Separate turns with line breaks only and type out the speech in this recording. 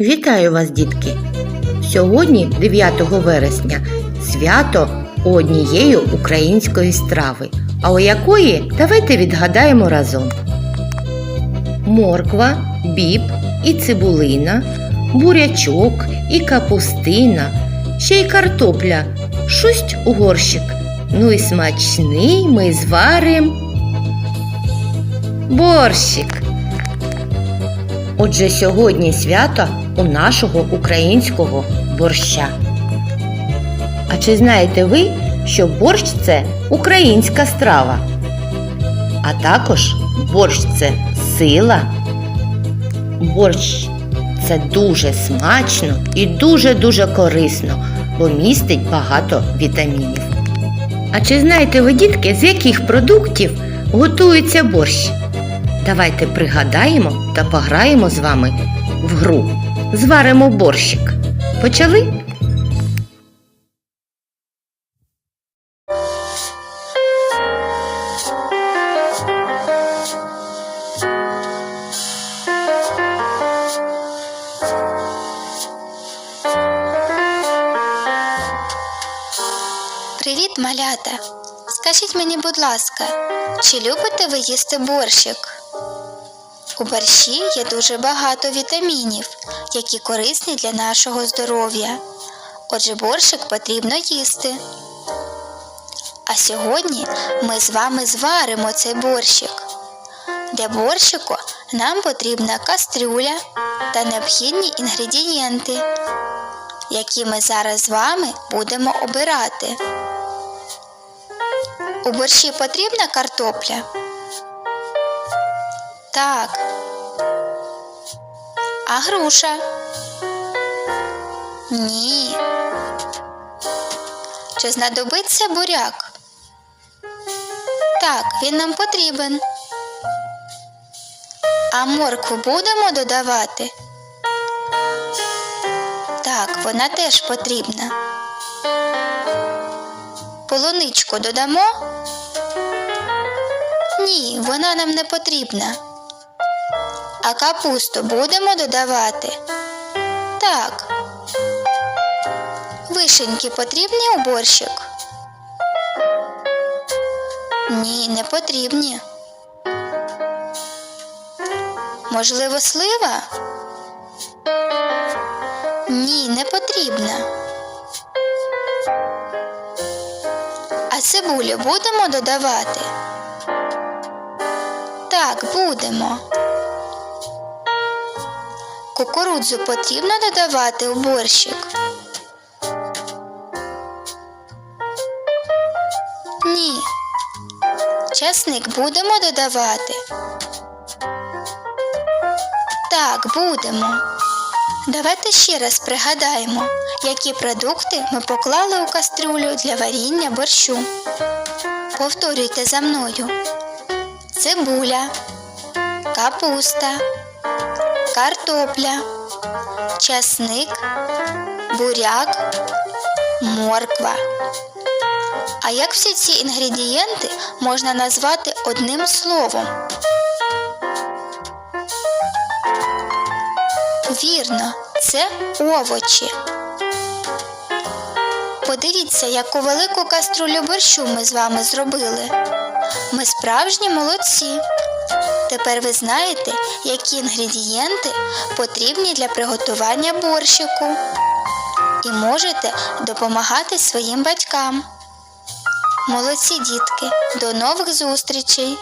Вітаю вас, дітки! Сьогодні, 9 вересня, свято однієї української страви. А у якої давайте відгадаємо разом. Морква, біб і цибулина, бурячок і капустина, ще й картопля, шусть у горщик. Ну і смачний ми зварим борщик. Отже, сьогодні свято у нашого українського борща. А чи знаєте ви, що борщ це українська страва? А також борщ це сила. Борщ це дуже смачно і дуже-дуже корисно, бо містить багато вітамінів. А чи знаєте ви, дітки, з яких продуктів готується борщ? Давайте пригадаємо та пограємо з вами в гру. Зваримо борщик. Почали?
Привіт, малята! Скажіть мені, будь ласка, чи любите ви їсти борщик? У борщі є дуже багато вітамінів, які корисні для нашого здоров'я. Отже, борщик потрібно їсти. А сьогодні ми з вами зваримо цей борщик. Для борщику нам потрібна кастрюля та необхідні інгредієнти, які ми зараз з вами будемо обирати. У борщі потрібна картопля? Так. А груша? Ні. Чи знадобиться буряк? Так, він нам потрібен. А моркву будемо додавати? Так, вона теж потрібна. Полуничку додамо? Ні, вона нам не потрібна. А капусту будемо додавати? Так. Вишеньки потрібні у борщик? Ні, не потрібні. Можливо, слива? Ні, не потрібна. А цибулю будемо додавати? Так, будемо. Кукурудзу потрібно додавати у борщик? Ні. Часник будемо додавати? Так, будемо. Давайте ще раз пригадаємо, які продукти ми поклали у кастрюлю для варіння борщу. Повторюйте за мною: цибуля, капуста, картопля, часник, буряк, морква. А як всі ці інгредієнти можна назвати одним словом? Вірно, це овочі. Подивіться, яку велику каструлю борщу ми з вами зробили. Ми справжні молодці. Тепер ви знаєте, які інгредієнти потрібні для приготування борщику. І можете допомагати своїм батькам. Молодці дітки, до нових зустрічей!